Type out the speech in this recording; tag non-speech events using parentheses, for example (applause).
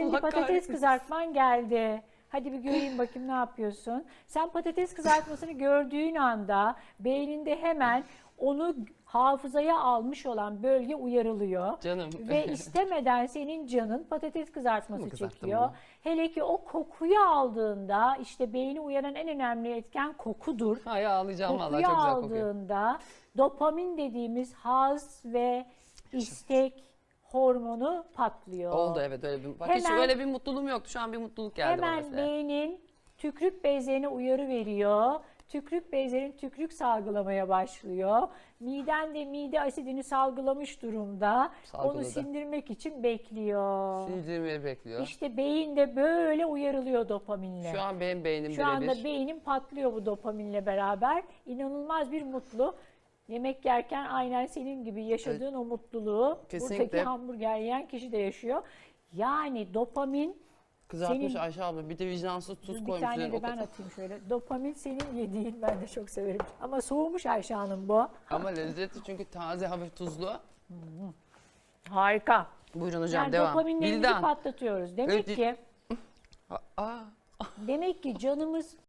Şimdi Allah patates kahretsin. kızartman geldi. Hadi bir göreyim bakayım ne yapıyorsun. Sen patates kızartmasını gördüğün anda beyninde hemen onu hafızaya almış olan bölge uyarılıyor. Canım. Ve (laughs) istemeden senin canın patates kızartması çekiyor. bunu? Hele ki o kokuyu aldığında işte beyni uyaran en önemli etken kokudur. Ay ağlayacağım vallahi Kokuyu çok güzel kokuyor. aldığında dopamin dediğimiz haz ve istek patlıyor. Oldu evet öyle bir. Bak hiç Hemen- öyle bir mutluluğum yoktu. Şu an bir mutluluk geldi bana Hemen beynin tükrük bezlerine uyarı veriyor. Tükrük bezlerin tükrük salgılamaya başlıyor. Miden de mide asidini salgılamış durumda. Onu Salgıladı. sindirmek için bekliyor. Sindirmeyi bekliyor. İşte beyin de böyle uyarılıyor dopaminle. Şu an benim beynim Şu anda beynim patlıyor bu dopaminle beraber. İnanılmaz bir mutlu. Yemek yerken aynen senin gibi yaşadığın o mutluluğu Kesinlikle. buradaki hamburger yiyen kişi de yaşıyor. Yani dopamin Kızartmış senin- Ayşe abla bir de vicdansız tuz bir koymuş. tane üzerine. de ben atayım şöyle. Dopamin senin yediğin ben de çok severim. Ama soğumuş Ayşe Hanım bu. Ama lezzetli çünkü taze hafif tuzlu. Harika. Buyurun hocam yani devam. dopaminlerimizi Bildan. patlatıyoruz. Demek Evet, ki Aa, demek ki canımız